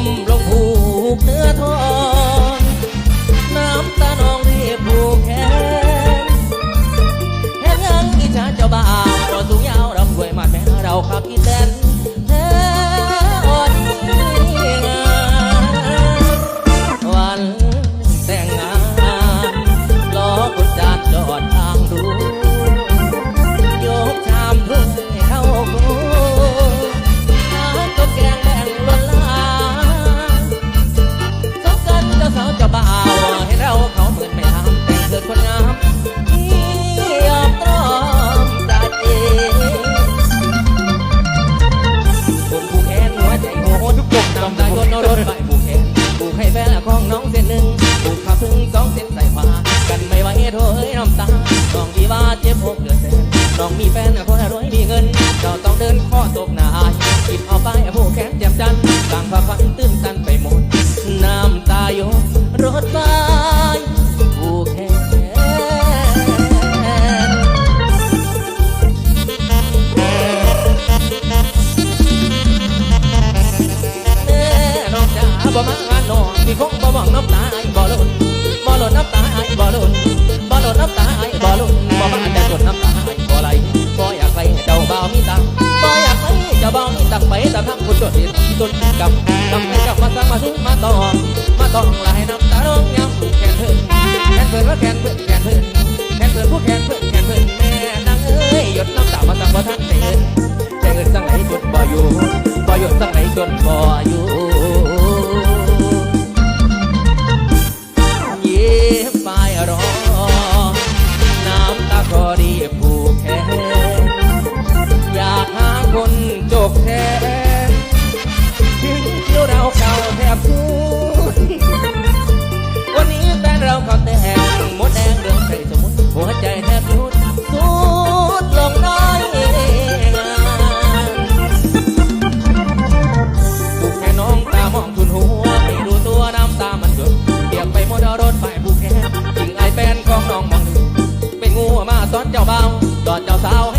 มลงผูกเนื้อทองน้ำตานองรีบผูกแขนแขนยังอิจฉาเจ้าบ่าวตัวสูงยาวรำรวยมาแม่เราขักินแตน องเส้นสายากันไม่ไหวโถเอ้ยน้ำตาน้องดีว่าเจ็บหกเดือนแสนน้องมีแฟนคนรวยมีเงิน เราต้องเดินข้อตกหนาอายกินเอาไปผู้แขนแจ่มจันต่างพาพันตื้นตันไปหมด น้ำตาโยรถไฟผู้แขบ่มาหาน้อนมีขคงบ่มองน้ำตาบ่ล้ หล่นน้ำตาไอ้บ่หล่นบอหล่นน้ำตาไอ้บ่หล่นบ่บ้านแต่หล่นน้ำตาไอ้บ่ไรลบ่อยากไปเจ้าบ่าวมีตังบ่อยากไปเจ้าบ่าวมีตังไปแต่ทำคนจนจนกับกำกับมาสังมาซุ้อมาตองมาตองไหลน้ำตาร้องยำแขนเพื่อนแขนเพื่อนว่าแขนเพื่อนแขนเพื่อนแขนเพื่อนผู้แขนเพื่อนแขนเพื่อนแม่นางเอ้ยหยดน้ำตามาสังบ่ทันใจเงินใจเงินสังไหนจนบ่อยู่บ่อยู่สังไหนจนบ่ 断掉包，断掉槽。